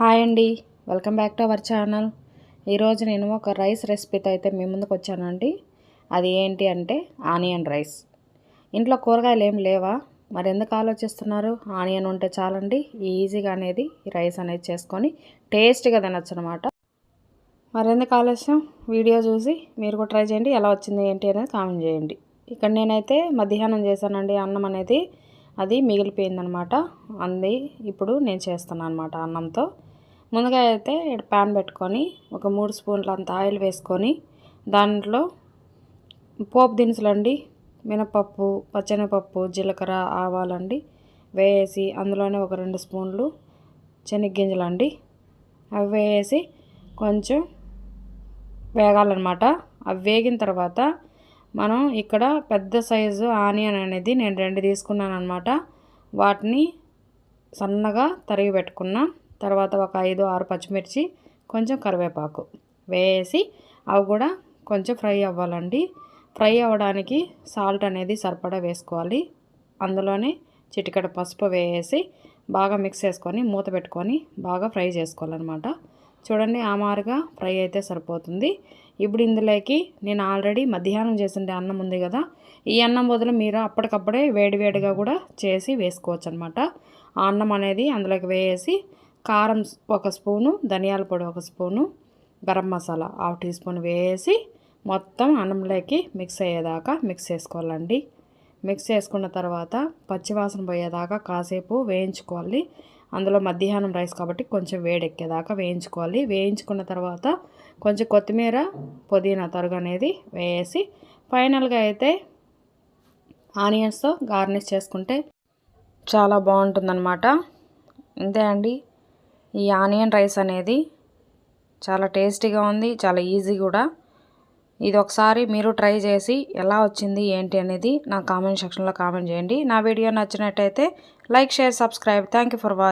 Hi అండి. Welcome back to our channel. ఈరోజు నేను ఒక రైస్ రెసిపీతో అయితే మీ ముందుకు వచ్చానండి. అది ఏంటి అంటే ఆనియన్ రైస్. ఇంట్లో కూరగాయలు ఏం లేవా? మరి ఎందుకు ఆలోచిస్తున్నారు? ఆనియన్ ఉంటే చాలండి. ఈజీగా అనేది ఈ రైస్ అనేది చేసుకొని టేస్ట్గా తినచ్చు అనమాట మరి ఎందుకు ఆలస్యం? వీడియో చూసి మీరు కూడా ట్రై చేయండి. ఎలా వచ్చింది ఏంటి అనేది కామెంట్ చేయండి. ఇక్కడ నేనైతే మధ్యాహ్నం చేశానండి. అన్నం అనేది అది మిగిలిపోయిందనమాట. అంది ఇప్పుడు నేను చేస్తున్నాను అనమాట అన్నంతో. ముందుగా అయితే ప్యాన్ పెట్టుకొని ఒక మూడు స్పూన్ల అంత ఆయిల్ వేసుకొని దాంట్లో పోపు దినుసులు అండి మినపప్పు పచ్చెనపప్పు జీలకర్ర ఆవాలండి వేసి అందులోనే ఒక రెండు స్పూన్లు శనగ్గింజలు అండి అవి వేసి కొంచెం వేగాలన్నమాట. అవి వేగిన తర్వాత మనం ఇక్కడ పెద్ద సైజు ఆనియన్ అనేది నేను రెండు తీసుకున్నాను అనమాట వాటిని సన్నగా తరిగి పెట్టుకున్నాను తర్వాత ఒక ఐదు ఆరు పచ్చిమిర్చి కొంచెం కరివేపాకు వేసి అవి కూడా కొంచెం ఫ్రై అవ్వాలండి. ఫ్రై అవ్వడానికి సాల్ట్ అనేది సరిపడా వేసుకోవాలి. అందులోనే చిటికడ పసుపు వేసి బాగా మిక్స్ చేసుకొని మూత పెట్టుకొని బాగా ఫ్రై చేసుకోవాలన్నమాట. చూడండి ఆ మారుగా ఫ్రై అయితే సరిపోతుంది. ఇప్పుడు ఇందులోకి నేను ఆల్రెడీ మధ్యాహ్నం చేసిండే అన్నం ఉంది కదా ఈ అన్నం బదులు మీరు అప్పటికప్పుడే వేడివేడిగా కూడా చేసి వేసుకోవచ్చు అనమాట ఆ అన్నం అనేది అందులోకి వేసి కారం ఒక స్పూను ధనియాల పొడి ఒక spoon garam masala half teaspoon వేసి మొత్తం అన్నంలోకి మిక్స్ అయ్యేదాకా మిక్స్ చేసుకోవాలండి. మిక్స్ చేసుకున్న తర్వాత పచ్చివాసన పోయేదాకా కాసేపు వేయించుకోవాలి. అందులో మధ్యాహ్నం రైస్ కాబట్టి కొంచెం వేడెక్కేదాకా వేయించుకోవాలి. వేయించుకున్న తర్వాత కొంచెం కొత్తిమీర పుదీనా తరుగు అనేది వేసి ఫైనల్గా అయితే ఆనియన్స్తో గార్నిష్ చేసుకుంటే చాలా బాగుంటుందన్నమాట. అంతే అండి. ఈ ఆనియన్ రైస్ అనేది చాలా టేస్టీగా ఉంది చాలా ఈజీ కూడా. ఇది ఒకసారి మీరు ట్రై చేసి ఎలా వచ్చింది ఏంటి అనేది నా కామెంట్ సెక్షన్లో కామెంట్ చేయండి. నా వీడియో నచ్చినట్టయితే like share subscribe. Thank for watching